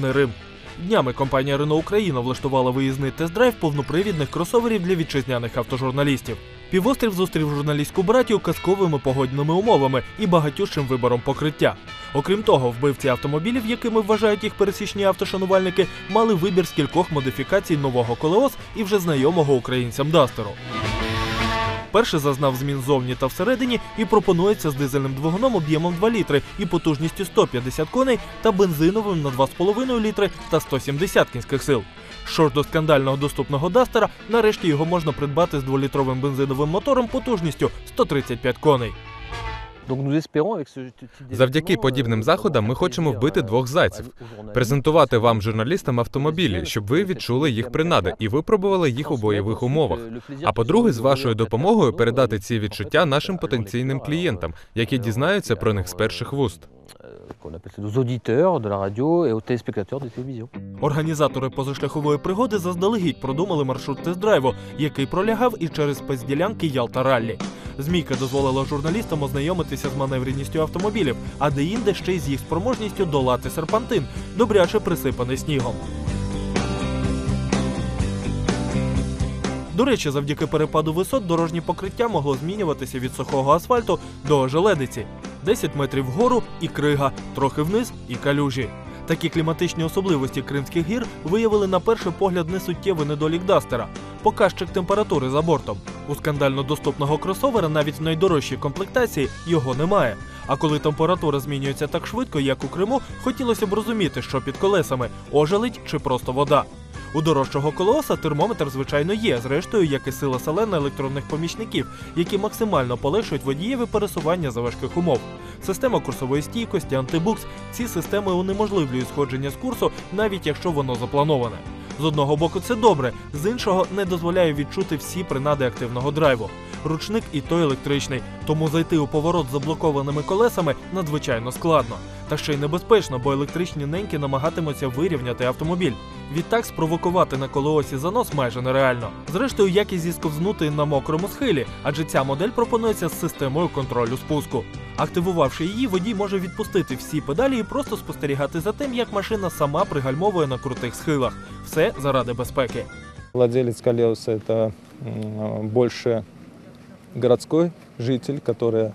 не Рим. Днями компанія Renault Україна влаштувала виїзний тест-драйв повнопривідних кросоверів для вітчизняних автожурналістів. Півострів зустрів журналістську братію казковими погодними умовами і багатющим вибором покриття. Окрім того, вбивці автомобілів, якими вважають їх пересічні автошанувальники, мали вибір з кількох модифікацій нового колеос і вже знайомого українцям Дастеру. Перший зазнав змін зовні та всередині і пропонується з дизельним двигуном об'ємом 2 літри і потужністю 150 коней та бензиновим на 2,5 літри та 170 кінських сил. Що ж до скандального доступного Дастера, нарешті його можна придбати з 2-літровим бензиновим мотором потужністю 135 коней. Завдяки подібним заходам ми хочемо вбити двох зайців, презентувати вам журналістам автомобілі, щоб ви відчули їх принади і випробували їх у бойових умовах. А по-друге, з вашою допомогою передати ці відчуття нашим потенційним клієнтам, які дізнаються про них з перших вуст. Організатори позашляхової пригоди заздалегідь продумали маршрут тест-драйву, який пролягав і через спецділянки Ялта Раллі. Змійка дозволила журналістам ознайомитися з маневреністю автомобілів, а деінде ще й з їх спроможністю долати серпантин, добряче присипаний снігом. До речі, завдяки перепаду висот дорожнє покриття могло змінюватися від сухого асфальту до ожеледиці. 10 метрів вгору і крига, трохи вниз і калюжі. Такі кліматичні особливості Кримських гір виявили на перший погляд несуттєвий недолік Дастера показчик температури за бортом. У скандально доступного кросовера навіть в найдорожчій комплектації його немає. А коли температура змінюється так швидко, як у Криму, хотілося б розуміти, що під колесами ожеледь чи просто вода. У дорожчого колеса термометр, звичайно, є, зрештою, як і сила селена електронних помічників, які максимально полегшують водієві пересування за важких умов. Система курсової стійкості, антибукс ці системи унеможливлюють сходження з курсу, навіть якщо воно заплановане. З одного боку, це добре, з іншого не дозволяє відчути всі принади активного драйву. Ручник і той електричний, тому зайти у поворот з заблокованими колесами надзвичайно складно. Та ще й небезпечно, бо електричні неньки намагатимуться вирівняти автомобіль. Відтак спровокувати на колеосі занос майже нереально. Зрештою, як зісковзнути на мокрому схилі, адже ця модель пропонується з системою контролю спуску. Активувавши її, водій може відпустити всі педалі і просто спостерігати за тим, як машина сама пригальмовує на крутих схилах. Все заради безпеки. Владелец колеса это больше городской житель, который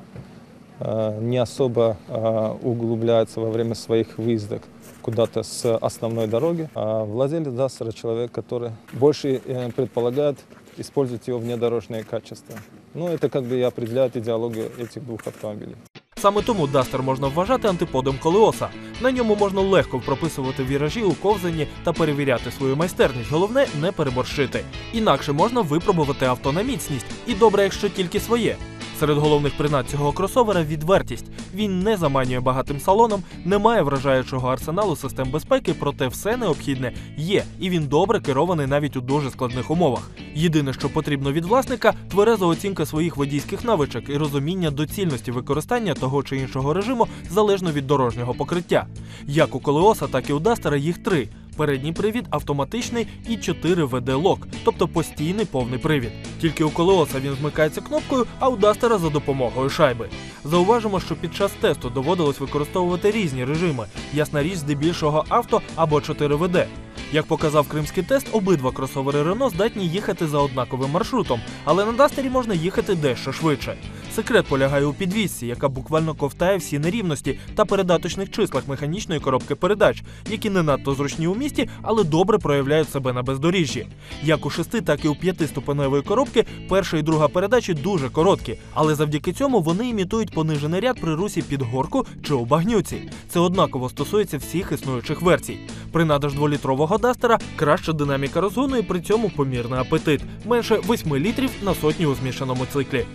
э, не особо э, углубляется во время своих выездок куда-то с основной дороги. А владелец Дастера человек, который больше э, предполагает использовать его внедорожные качества. Ну, это как бы и определяет идеологию этих двух автомобилей. Саме тому Дастер можна вважати антиподом колеоса. На ньому можна легко прописувати віражі у ковзанні та перевіряти свою майстерність. Головне не переборщити. Інакше можна випробувати авто на міцність, і добре, якщо тільки своє. Серед головних принад цього кросовера відвертість. Він не заманює багатим салоном, не має вражаючого арсеналу систем безпеки, проте все необхідне є, і він добре керований навіть у дуже складних умовах. Єдине, що потрібно від власника, твереза оцінка своїх водійських навичок і розуміння доцільності використання того чи іншого режиму залежно від дорожнього покриття. Як у колеоса, так і у Дастера їх три. Передній привід автоматичний і 4 ВД-лок, тобто постійний повний привід. Тільки у колеоса він вмикається кнопкою, а у Дастера за допомогою шайби. Зауважимо, що під час тесту доводилось використовувати різні режими, ясна річ здебільшого авто або 4 ВД. Як показав кримський тест, обидва кросовери Renault здатні їхати за однаковим маршрутом, але на Дастері можна їхати дещо швидше. Секрет полягає у підвісці, яка буквально ковтає всі нерівності та передаточних числах механічної коробки передач, які не надто зручні у місті, але добре проявляють себе на бездоріжжі. Як у шести, так і у п'ятиступеневої коробки перша і друга передачі дуже короткі, але завдяки цьому вони імітують понижений ряд при русі під горку чи у багнюці. Це однаково стосується всіх існуючих версій. Принада ж дволітрового дастера краща динаміка розгону і при цьому помірний апетит менше 8 літрів на сотню у змішаному циклі.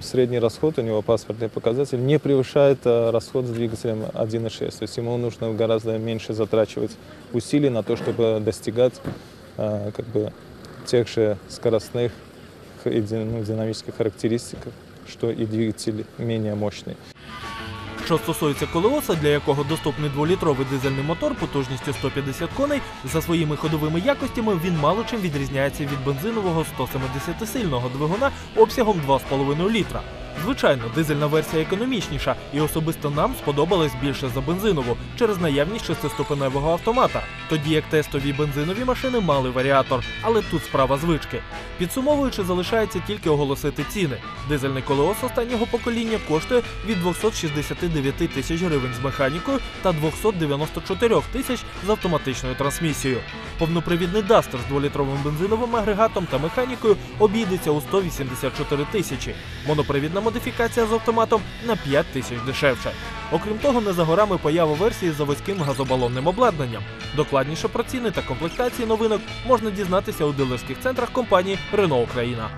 Средний расход у него паспортный показатель не превышает э, расход с двигателем 1.6. То есть ему нужно гораздо меньше затрачивать усилий на то, чтобы достигать э, как бы, тех же скоростных и ну, динамических характеристик, что и двигатель менее мощный. Що стосується колеоса, для якого доступний дволітровий дизельний мотор потужністю 150 коней, за своїми ходовими якостями він мало чим відрізняється від бензинового 170-сильного двигуна обсягом 2,5 літра. Звичайно, дизельна версія економічніша, і особисто нам сподобалась більше за бензинову через наявність шестиступеневого автомата. Тоді як тестові бензинові машини мали варіатор, але тут справа звички. Підсумовуючи, залишається тільки оголосити ціни. Дизельний колеос останнього покоління коштує від 269 тисяч гривень з механікою та 294 тисяч з автоматичною трансмісією. Повнопривідний Duster з 2-літровим бензиновим агрегатом та механікою обійдеться у 184 тисячі. Монопривідна модифікація з автоматом на 5 тисяч дешевше. Окрім того, не за горами поява версії з заводським газобалонним обладнанням. Докладніше про ціни та комплектації новинок можна дізнатися у дилерських центрах компанії Renault Україна.